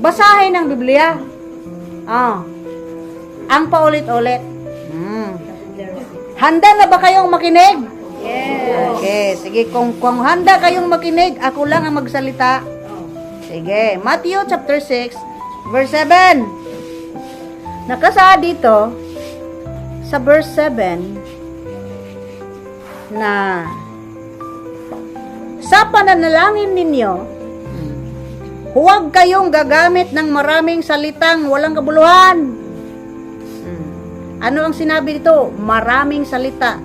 Basahin ang Biblia. Ah. Ang paulit-ulit. Hmm. Handa na ba kayong makinig? Yes. Okay, sige. Kung, kung handa kayong makinig, ako lang ang magsalita. Sige. Matthew chapter 6, verse 7. Nakasaad dito, sa verse 7, na sa pananalangin ninyo, huwag kayong gagamit ng maraming salitang walang kabuluhan. Hmm. Ano ang sinabi dito? Maraming salita.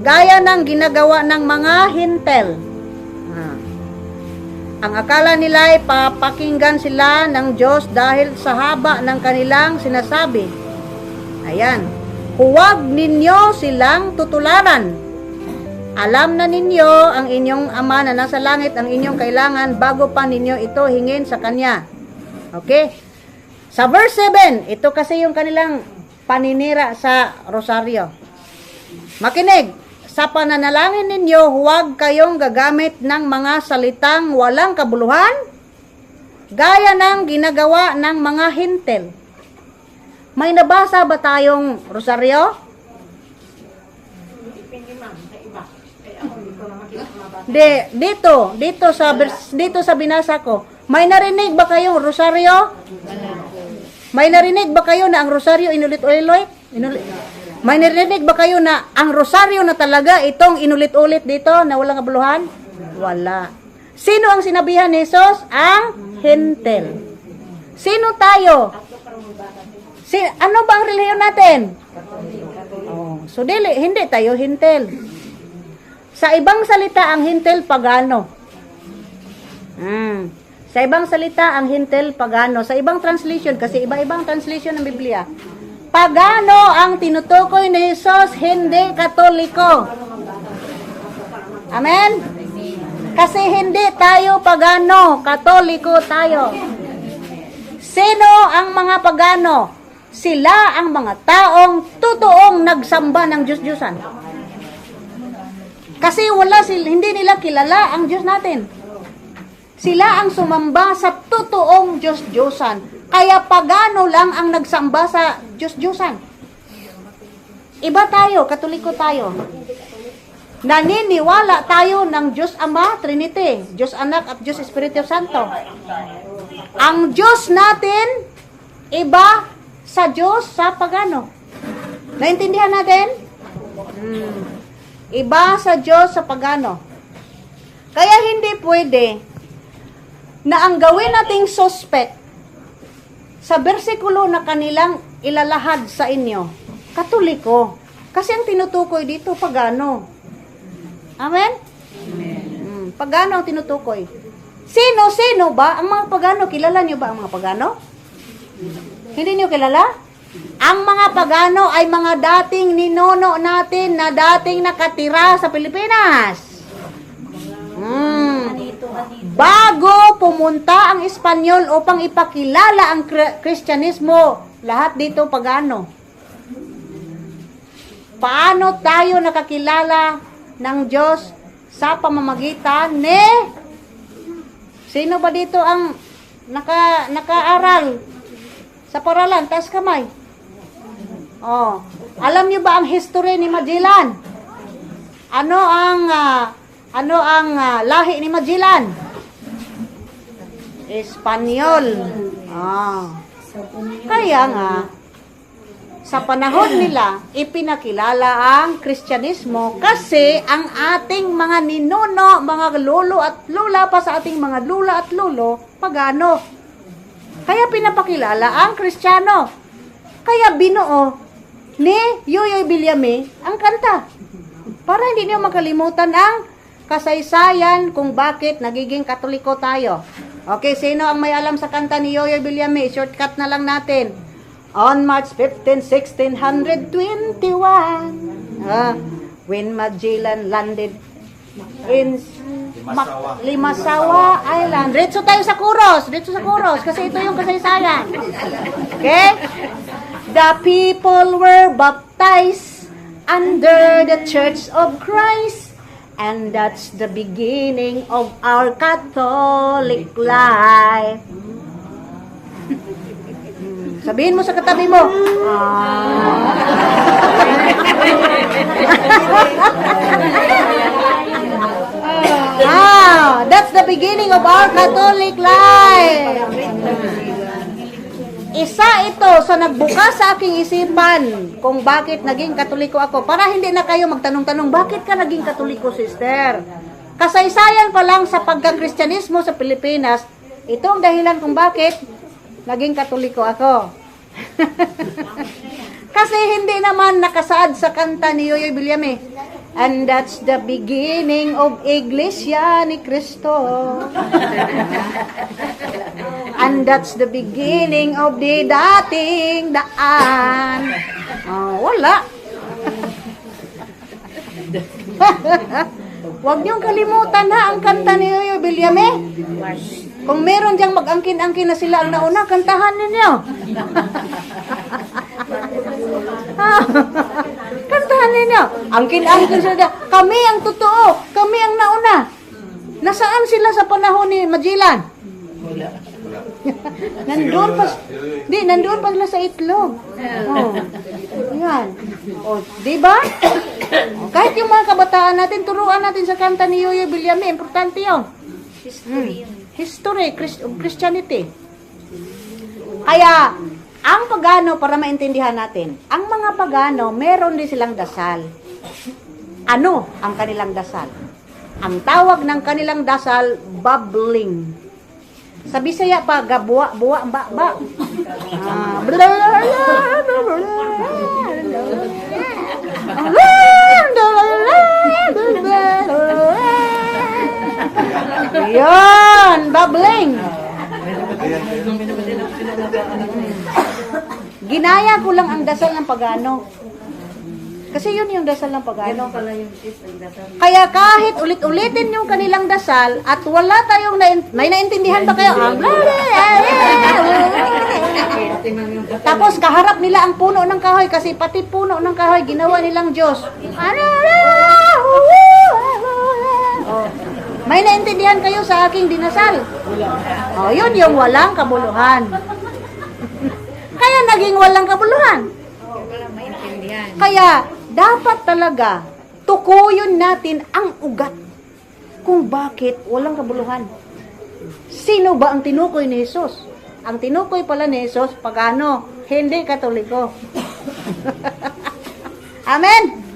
Gaya ng ginagawa ng mga hintel. Ah. Ang akala nila ay papakinggan sila ng Diyos dahil sa haba ng kanilang sinasabi. Ayan. Huwag ninyo silang tutularan. Alam na ninyo ang inyong ama na nasa langit ang inyong kailangan bago pa ninyo ito hingin sa Kanya. Okay? Sa verse 7, ito kasi yung kanilang paninira sa rosaryo. Makinig, sa pananalangin ninyo, huwag kayong gagamit ng mga salitang walang kabuluhan, gaya ng ginagawa ng mga hintel. May nabasa ba tayong rosaryo? Di, dito, dito sa dito sa binasa ko. May narinig ba kayong rosaryo? May narinig ba kayo na ang rosaryo inulit-ulit? Inulit. May narinig ba kayo na ang rosaryo na talaga itong inulit-ulit dito na walang kabuluhan? Wala. Sino ang sinabihan ni Jesus? Ang hintel. Sino tayo? Si, ano bang reliyon natin? Oh, so dili, hindi tayo hintel. Sa ibang salita, ang hintel pagano. Mm. Sa ibang salita, ang hintel pagano. Sa ibang translation, kasi iba-ibang translation ng Biblia. Pagano ang tinutukoy ni Jesus, hindi katoliko. Amen? Kasi hindi tayo pagano, katoliko tayo. Sino ang mga pagano? Sila ang mga taong totoong nagsamba ng Diyos-Diyosan. Kasi wala sila, hindi nila kilala ang Diyos natin. Sila ang sumamba sa totoong Diyos-Diyosan. Kaya pagano lang ang nagsamba sa Diyos-Diyosan. Iba tayo, katoliko tayo. Naniniwala tayo ng Diyos Ama, Trinity, Diyos Anak at Diyos Espiritu Santo. Ang Diyos natin, iba sa Diyos sa pagano. Naintindihan natin? Hmm. Iba sa Diyos sa pagano. Kaya hindi pwede na ang gawin nating suspect sa bersikulo na kanilang ilalahad sa inyo, katoliko. Kasi ang tinutukoy dito, pagano. Amen? Mm, pagano ang tinutukoy. Sino, sino ba? Ang mga pagano, kilala niyo ba ang mga pagano? Hindi niyo kilala? Ang mga pagano ay mga dating ninuno natin na dating nakatira sa Pilipinas. Mm. Bago pumunta ang Espanyol upang ipakilala ang Kri- Kristyanismo, lahat dito pagano. Paano tayo nakakilala ng Diyos sa pamamagitan ni Sino ba dito ang naka nakaaral sa paralan? Taas kamay. Oh, alam niyo ba ang history ni Magellan? Ano ang ah, ano ang ah, lahi ni Magellan? Espanyol. Ah. Kaya nga, sa panahon nila, ipinakilala ang Kristyanismo kasi ang ating mga ninuno, mga lolo at lola pa sa ating mga lula at lolo, pagano. Kaya pinapakilala ang Kristiyano. Kaya binuo ni Yoyoy Bilyame ang kanta. Para hindi niyo makalimutan ang kasaysayan kung bakit nagiging katoliko tayo. Okay, sino ang may alam sa kanta ni Yoyoy Bilyame? Shortcut na lang natin. On March 15, 1621, ah, when Magellan landed in Limasawa. Limasawa Island. Diretso tayo sa Kuros. Diretso sa Kuros. Kasi ito yung kasaysayan. Okay? The people were baptized under the Church of Christ. And that's the beginning of our Catholic life. Sabihin mo sa katabi mo. Ah, that's the beginning of our Catholic life. Isa ito sa nagbukas sa aking isipan kung bakit naging katoliko ako. Para hindi na kayo magtanong-tanong, bakit ka naging katoliko, sister? Kasaysayan pa lang sa pagka-kristyanismo sa Pilipinas, ito ang dahilan kung bakit naging katoliko ako. Kasi hindi naman nakasaad sa kanta ni Yoyoy Villame. And that's the beginning of Iglesia ni Cristo. And that's the beginning of the dating daan. Oh, wala. Huwag niyong kalimutan ha ang kanta ni Yoyo Villame. Kung meron diyang mag-angkin-angkin na sila ang nauna, kantahan ninyo. Ah, kantahan ninyo. Angkin-angkin sila. Kami ang totoo. Kami ang nauna. Nasaan sila sa panahon ni Magellan? Nandoon pa, di, nandoon pa sila sa itlog. Oh. Yan. Oh, di ba? Oh, kahit yung mga kabataan natin, turuan natin sa kanta ni Yoyo Villame, importante yun. History. History, Christ- of Christianity. Kaya, ang pagano, para maintindihan natin, ang mga pagano, meron din silang dasal. Ano ang kanilang dasal? Ang tawag ng kanilang dasal, bubbling. Sa Bisaya pa, gabuwa, buwa, ba, ba. Ah, bla. Yan, bubbling. Ginaya ko lang ang dasal ng pagano. Kasi yun yung dasal ng pagano. Kaya kahit ulit-ulitin yung kanilang dasal at wala tayong na may naintindihan ba kayo? Ah, Tapos kaharap nila ang puno ng kahoy kasi pati puno ng kahoy ginawa nilang Diyos. Ano? Oh. May naintindihan kayo sa aking dinasal? Oh, yun yung walang kabuluhan. Kaya naging walang kabuluhan. Kaya dapat talaga tukuyin natin ang ugat kung bakit walang kabuluhan. Sino ba ang tinukoy ni Jesus? Ang tinukoy pala ni Jesus, pagano, hindi katoliko. Amen?